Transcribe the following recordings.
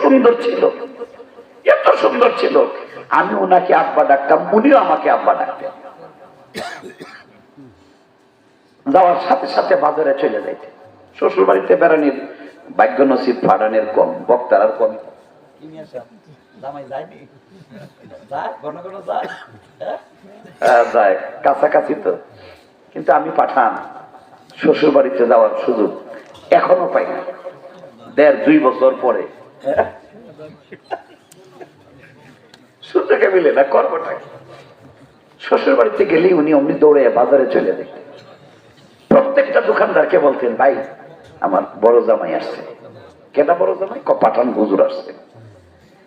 সুন্দর ছিল। এত সুন্দর ছিল। আমি ওনাকে আব্বা ডাকতাম উনিও আমাকে আব্বা ডাকতেন। যাওয়ার সাথে সাথে বাজারে চলে যাইতে। শ্বশুর বাড়িতে বেড়ানির ভাগ্য নসিব ফাড়ানের কম বক্তার আর কম হ্যাঁ? যায় কাছাকাছি তো। কিন্তু আমি পাঠান শ্বশুর বাড়িতে যাওয়ার সুযোগ এখনও পাই না দেড় দুই বছর পরে সুযোগে মিলে না কর্মটা শ্বশুর বাড়িতে গেলেই উনি অমনি দৌড়ে বাজারে চলে যেতেন প্রত্যেকটা দোকানদারকে বলতেন, ভাই, আমার বড় জামাই আসছে। কেটা বড় জামাই? ক, পাঠান হুজুর আসছে।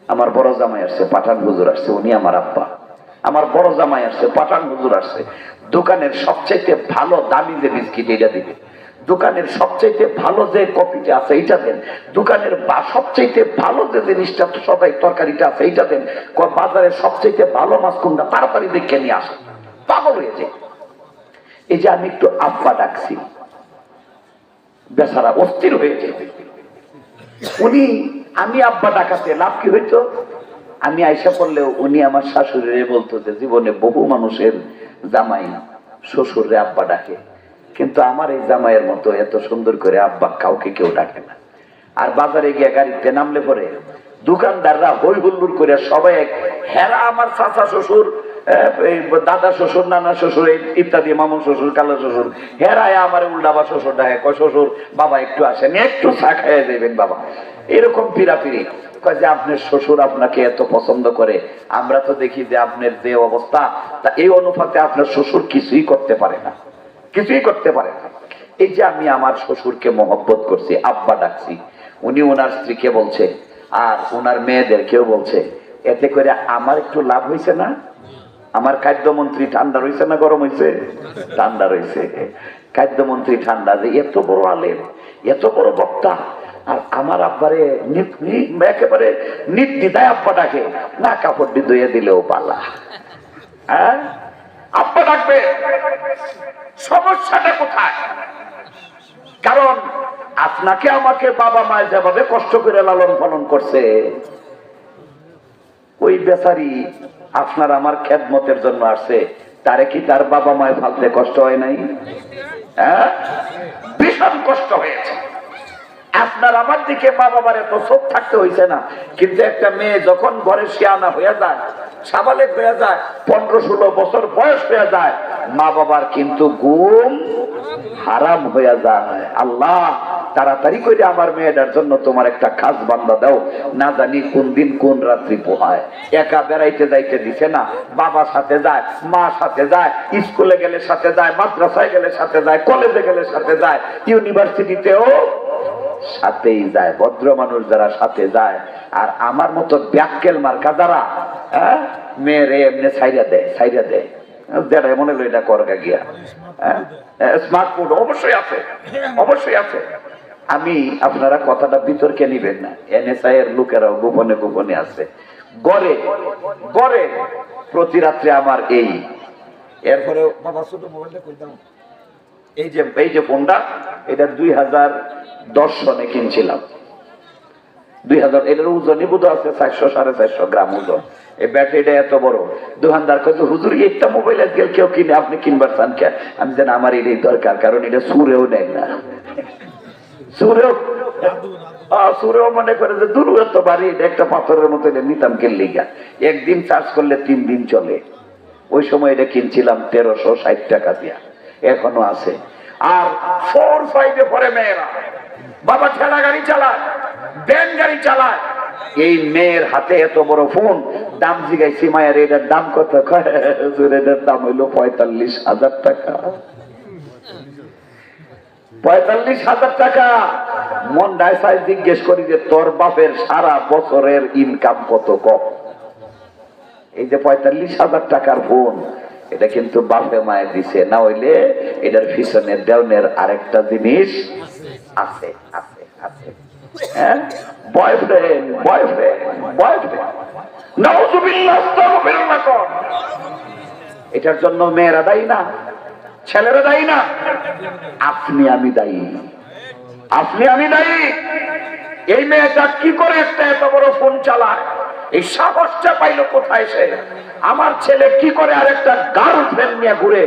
আমার বড় জামাই আসছে, পাঠান হুজুর আসছে, উনি আমার আব্বা। আমার বড় জামাই আসছে, পাঠান হুজুর আসছে। দোকানের সবচাইতে ভালো দামি যে বিস্কিট এটা দিবে দোকানের সবচাইতে ভালো যে কপিটা আছে, এইটা দেন। দোকানের বা সবচাইতে ভালো যে জিনিসটা সবাই তরকারিটা আছে, এইটা দেন। বাজারের সবচাইতে ভালো মাছ কোনটা, তাড়াতাড়ি দেখে নিয়ে আসে পাগল হয়ে যায়। এই যে আমি একটু আব্বা ডাকছি। বেচারা অস্থির হয়ে যায়। উনি, আমি আব্বা ডাকাতে, লাভ কি হইতো? আমি আইসা পড়লেও উনি আমার শাশুড়ি বলতো যে, জীবনে বহু মানুষের জামাই শ্বশুরে আব্বা ডাকে। কিন্তু আমার এই জামাইয়ের মতো এত সুন্দর করে আব্বা কাউকে কেউ ডাকে না। আর বাজারে গিয়ে গাড়িতে নামলে পরে দোকানদাররা হই হুল্লুর করে সবাই এক, হেরা আমার চাচা শ্বশুর দাদা শ্বশুর, নানা শ্বশুর ইত্যাদি মামুন শ্বশুর, কালো শ্বশুর হেরায় আমার উল্টাবা শ্বশুর ডাকে, কয়, শ্বশুর, বাবা একটু আসেন, একটু চা খাইয়ে দেবেন বাবা। এরকম পিরাপিরি কয় যে, আপনার শ্বশুর আপনাকে এত পছন্দ করে, আমরা তো দেখি যে আপনার যে অবস্থা, তা এই অনুপাতে আপনার শ্বশুর কিছুই করতে পারে না। কিছুই করতে পারে না। এই যে আমি আমার শ্বশুরকে মহব্বত করছি, আব্বা ডাকছি, উনি ওনার স্ত্রীকে বলছে, আর ওনার মেয়েদেরকেও বলছে, এতে করে আমার একটু লাভ হয়েছে না? আমার খাদ্যমন্ত্রী ঠান্ডা রয়েছে না গরম হয়েছে ঠান্ডা রয়েছে খাদ্যমন্ত্রী ঠান্ডা যে এত বড় আলেম, এত বড় বক্তা, আর আমার আব্বারে একেবারে নির্দিদায় আব্বা ডাকে, না কাপড় ধুয়ে দিলেও পালা। হ্যাঁ? আব্বা ডাকবে সমস্যাটা কোথায়? কারণ আপনাকে আমাকে বাবা মায়ের যেভাবে কষ্ট করে লালন পালন করছে, ওই বেচারি আপনার আমার খেদমতের জন্য আসছে। তারে কি তার বাবা মায়ের ফালতে কষ্ট হয় নাই? হ্যাঁ? ভীষণ কষ্ট হয়েছে। আপনার আমার দিকে মা বাবার এত চোখ থাকতে হয়েছে না। কিন্তু একটা মেয়ে যখন ঘরে শিয়ানা হয়ে যায় সাবালেক হয়ে যায়, পনেরো ষোলো বছর বয়স হয়ে যায়, মা বাবার কিন্তু গুম হারাম হয়ে যায়। আল্লাহ, তাড়াতাড়ি করে আমার মেয়েটার জন্য তোমার একটা খাস বান্দা দাও, না জানি কোন দিন কোন রাত্রি পোহায়। একা বেড়াইতে যাইতে দিছে না, বাবা সাথে যায়, মা সাথে যায়, স্কুলে গেলে সাথে যায়, মাদ্রাসায় গেলে সাথে যায়, কলেজে গেলে সাথে যায়, ইউনিভার্সিটিতেও সাথেই যায়, ভদ্র মানুষ যারা সাথে যায়। আর আমার মতো ব্যাককেল মার্কা যারা হ্যাঁ এমনি সাইডা দেয় সাইডা দেয়। যেটা মনে হলো এটা করগা গিয়া। স্মার্টফোন অবশ্যই আছে অবশ্যই আছে। আমি আপনারা কথাটা বিতর্কে নিবেন না। এর লোকেরাও গোপনে গোপনে আছে। প্রতি রাত্রে আমার এই। এরপরে বাবা, ছোট মোবাইলটা এই যে এই যে ফোনটা, এটা দুই হাজার দশ সনে কিনছিলাম। দুই হাজার এটার আছে চারশো সাড়ে চারশো গ্রাম ওজন। এই ব্যাটারিটা এত বড়। হুজুর একটা মোবাইল কেউ কিনে, আপনি কিনবার চান কে? আমি আমার এটাই দরকার, কারণ এটা সুরেও নেয় না। সুরেও সুরেও মনে করে যে দূর এত বাড়ি এটা একটা পাথরের মতো এটা নিতাম কিনলে একদিন চার্জ করলে তিন দিন চলে। ওই সময় এটা কিনছিলাম তেরোশো ষাট টাকা দিয়া। এখনও আছে। আর ফোর ফাইভে পরে মেয়েরা। বাবা ঠেলা গাড়ি চালায় ব্যান গাড়ি চালায়। এই মেয়ের হাতে এত বড় ফোন দাম জিগাইছি মায়ের, এটার দাম কত? এটার দাম হইল পঁয়তাল্লিশ হাজার টাকা। পঁয়তাল্লিশ হাজার টাকা। মন ডাইসাই জিজ্ঞেস করি যে, তোর বাপের সারা বছরের ইনকাম কত কম? এই যে পঁয়তাল্লিশ হাজার টাকার ফোন এটা কিন্তু বাপে মায়ে দিছে। না হইলে এটার পিছনে দেওনের আরেকটা জিনিস আছে আছে আছে। হ্যাঁ। এটার জন্য মেয়েরা দায়ী না, ছেলেরা দায়ী না। আপনি আমি দায়ী। আপনি আমি দায়ী। এই মেয়েটা কি করে একটা এত বড় ফোন চালায়? এই সাহসটা পাইলো কোথায় সে? আমার ছেলে কি করে আরেকটা গার্লফ্রেন্ড নিয়ে ঘুরে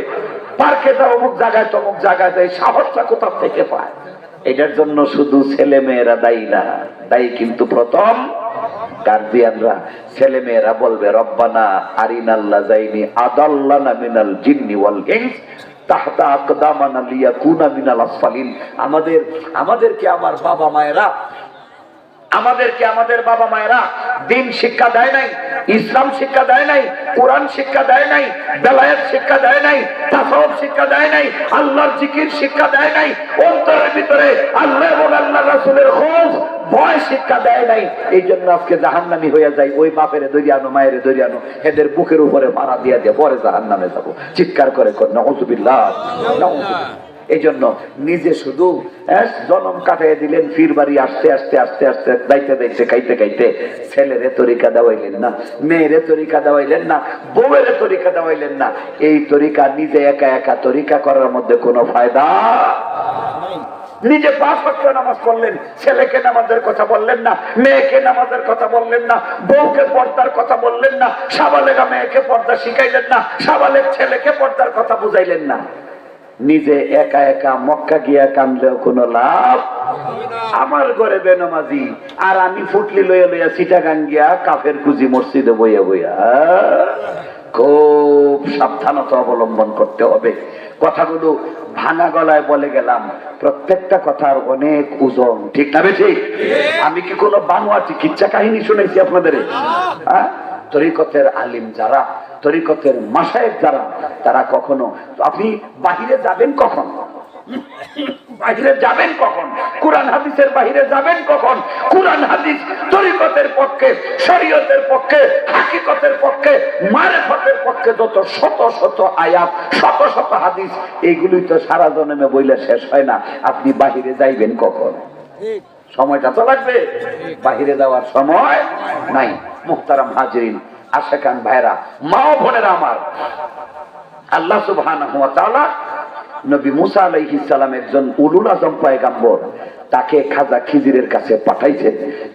পার্কে যা অমুক জায়গায় তমুক জায়গায় যায়, সাহসটা কোথা থেকে পায়? এটার জন্য শুধু ছেলে মেয়েরা দায়ী না, দায়ী কিন্তু প্রথম গার্জিয়ানরা। ছেলে মেয়েরা বলবে, রব্বানা আরিনাল্লা যাইনি আদাল্লানা মিনাল জিন্নি ওয়াল ইনস আমাদের, আমাদেরকে আমার বাবা মায়েরা আমাদেরকে আমাদের বাবা মায়েরা দিন শিক্ষা দেয় নাই, ইসলাম শিক্ষা দেয় নাই, কোরআন শিক্ষা দেয় নাই, বেলায়েত শিক্ষা দেয় নাই তাসব শিক্ষা দেয় নাই, আল্লাহর জিকির শিক্ষা দেয় নাই, অন্তরের ভিতরে আল্লাহ এবং আল্লাহ রাসূলের খোঁজ চিৎকার করে নজুবিল্লাহ এই জন্য নিজে শুধু হ্যাঁ, জনম কাটাই দিলেন ফির বাড়ি আসতে আসতে আসতে আসতে দাইতে দাইতে খাইতে খাইতে ছেলেরে তরিকা দেওয়াইলেন না মেয়েরে তরিকা দেওয়াইলেন না বউয়ের তরিকা দেওয়াইলেন না এই তরিকা নিজে একা একা তরিকা করার মধ্যে কোনো ফায়দা নিজে পাঁচ ওয়াক্ত নামাজ পড়লেন ছেলেকে নামাজের কথা বললেন না মেয়েকে নামাজের কথা বললেন না বউকে পর্দার কথা বললেন না সাবালেগা মেয়েকে পর্দা শিখাইলেন না সাবালের ছেলেকে পর্দার কথা বুঝাইলেন না। নিজে একা একা মক্কা গিয়া কামলেও কোনো লাভ? আমার ঘরে বেনমাজি, আর আমি ফুটলি লইয়া লইয়া সিটাগাং গিয়া কাফের খুঁজি মসজিদে বইয়া বইয়া। খুব সাবধানতা অবলম্বন করতে হবে। কথাগুলো ভাঙা গলায় বলে গেলাম। প্রত্যেকটা কথার অনেক ওজন, ঠিক না বেশি আমি কি কোনো বানোয়া চিকিৎসা কাহিনী শুনেছি আপনাদের? হ্যাঁ? তরিকতের আলিম যারা তরিকতের মাসায়েক যারা, তারা কখনো আপনি বাহিরে যাবেন কখন? বাহিরে যাবেন কখন? কোরআন হাদিসের বাহিরে যাবেন কখন? কোরআন হাদিস তরিকতের পক্ষে, শরীয়তের পক্ষে, হাকিকতের পক্ষে, মারেফতের পক্ষে যত শত শত আয়াত, শত শত হাদিস এইগুলি তো সারা জন্মে বইলে শেষ হয় না। আপনি বাহিরে যাইবেন কখন? সময়টা তো লাগবে। বাহিরে যাওয়ার সময় নাই। মুহতারাম হাজরিন আশাকান ভাইরা? মা বোনেরা আমার। আল্লাহ সুবহানাহু নবী মুসা আলাইহিস সালাম একজন উলুল আজম পয়গাম্বর তাকে খাজা খিজিরের কাছে পাঠাইছে।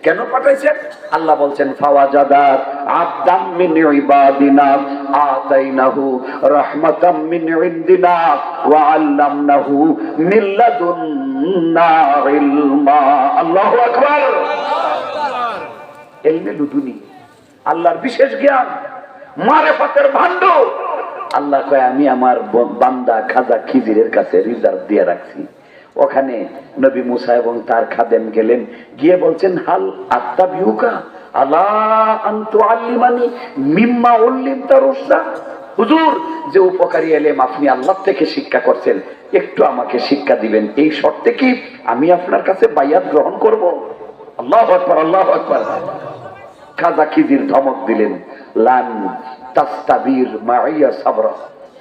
কেন পাঠাইছেন আল্লাহ বলছেন ফাওয়াজাদাত আবদাম মিন ইবাদিনা আতাইনাহু রাহমাতাম মিন ইনদিনা ওয়া আল্লামনাহু মিন লাদুন্না ইলমা। আল্লাহু আকবার। এলমে লুদুনি। আল্লাহর বিশেষ জ্ঞান, মারেফতের ভাণ্ড। আল্লাহ কয়, আমি আমার বান্দা খাজা খিজিরের কাছে রিজার্ভ দিয়ে রাখছি। ওখানে নবী মুসা এবং তার খাদেম গেলেন, গিয়ে বলছেন, হাল আত্মা বিহুকা আলা আন্তু আল্লিমানি মিম্মা হুজুর, যে উপকারী এলেম আপনি আল্লাহ থেকে শিক্ষা করছেন, একটু আমাকে শিক্ষা দিবেন। এই শর্তে কি আমি আপনার কাছে বাইয়াত গ্রহণ করব? আল্লাহ আকবার আল্লাহ আকবার। খাজা খিজির ধমক দিলেন, লান তাস্তাবির মাইয়া সাবরা।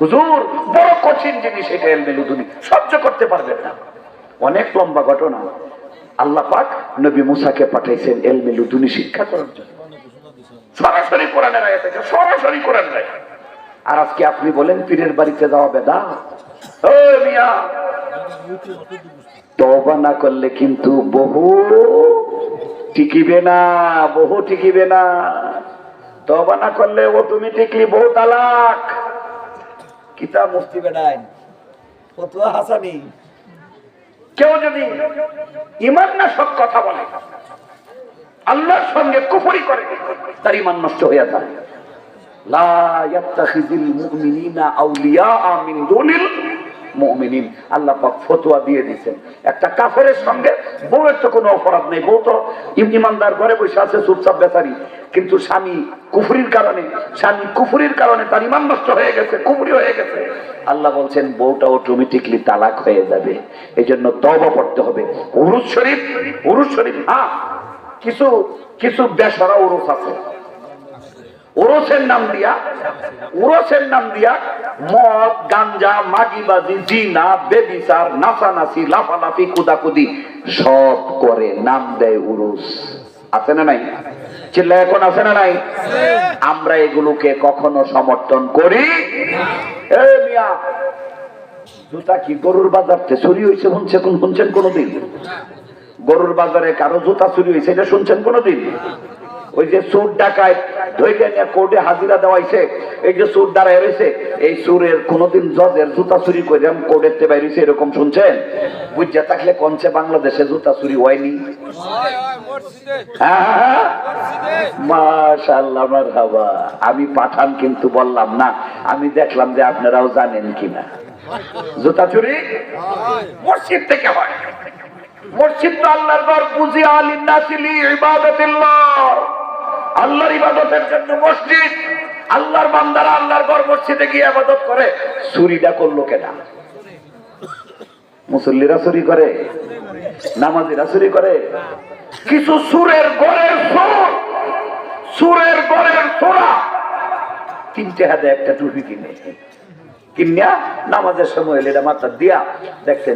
হুজুর, বড় কঠিন জিনিস এটা এলমে লুদুনি সহ্য করতে পারবেন না। অনেক লম্বা ঘটনা। আল্লাহ পাক নবী মুসাকে পাঠাইছেন এলমে লুদুনি শিক্ষা করার জন্য। সরাসরি কোরআনের আয়াত আছে, সরাসরি কোরআন নাই আর আজকে আপনি বলেন, পীরের বাড়িতে যাওয়া বেদা? ও মিয়া! তবা না করলে কিন্তু বহু টিকিবে না, বহু টিকিবে না। তবা না করলে ও তুমি টিকলি, বহু তালাক। কিতাব মুফতি বেড়ায় ফতুয়া হাসানি। কেউ যদি ইমান না সব কথা বলে, আল্লাহর সঙ্গে কুফরি করে, তার ইমান নষ্ট হয়ে যায়। লা ইয়াত্তাখিযুল মুমিনিনা আউলিয়া মিন দুনিল মুমিনিন। আল্লাহ পাক ফতোয়া দিয়ে দিয়েছেন। একটা কাফেরের সঙ্গে বউয়ের তো কোনো অপরাধ নেই। বউ তো ইম- ইমানদার, ঘরে বসে আছে, চুপচাপ বেচারি। কিন্তু স্বামী কুফরির কারণে, স্বামী কুফরির কারণে তার ইমান নষ্ট হয়ে গেছে, কুফরি হয়ে গেছে। আল্লাহ বলছেন বউটা অটোমেটিকলি তালাক হয়ে যাবে। এই জন্য তবা পড়তে হবে। উরুস শরীফ উরুস শরীফ হ্যাঁ কিছু কিছু বেসরা উরুস আছে। ওরসের নাম দিয়া, ওরসের নাম দিয়া মদ, গাঞ্জা, মাগিবাজি, জিনা, বেবিচার, নাচানাচি, লাফালাফি, কুদাকুদি সব করে নাম দেয় উরুস আছে না নাই? চিল্লা, এখন আছে না নাই? আমরা এগুলোকে কখনো সমর্থন করি? এ মিয়া, জুতা কি গরুর বাজারতে চুরি হয়েছে শুনছে কোন শুনছেন কোনোদিন? গরুর বাজারে কারও জুতা চুরি হয়েছে, এটা শুনছেন কোনোদিন? ওই যে সুর ডাকায় ধৈর্য নিয়ে কোর্টে হাজিরা দেওয়াইছে, এই যে সুর দাঁড়ায় রয়েছে এই সুরের কোনোদিন জজের জুতা চুরি করে কোর্টের তে বাইরেছে এরকম শুনছেন? বুঝা থাকলে কনছে বাংলাদেশে জুতা চুরি হয়নি। হ্যাঁ মাশাল্লাহ মারহাবা। আমি পাঠান কিন্তু বললাম না, আমি দেখলাম যে আপনারাও জানেন কিনা। জুতা চুরি? মসজিদ থেকে হয়। মসজিদ তো আল্লাহর বুঝি আলিন্নাসিলি ইবাদতিল্লাহ। আল্লাহর ইবাদতের জন্য মসজিদ। আল্লাহর বান্দারা আল্লাহর ঘর মসজিদে গিয়ে ইবাদত করে। চুরিটা করল কেনা মুসল্লিরা চুরি করে, নামাজিরা চুরি করে। কিছু সুরের গড়ের সুর, সুরের গড়ের সোরা। তিনটে হাতে একটা টুপি কিনে। কিনিয়া নামাজের সময় এটা মাথা দিয়া দেখছেন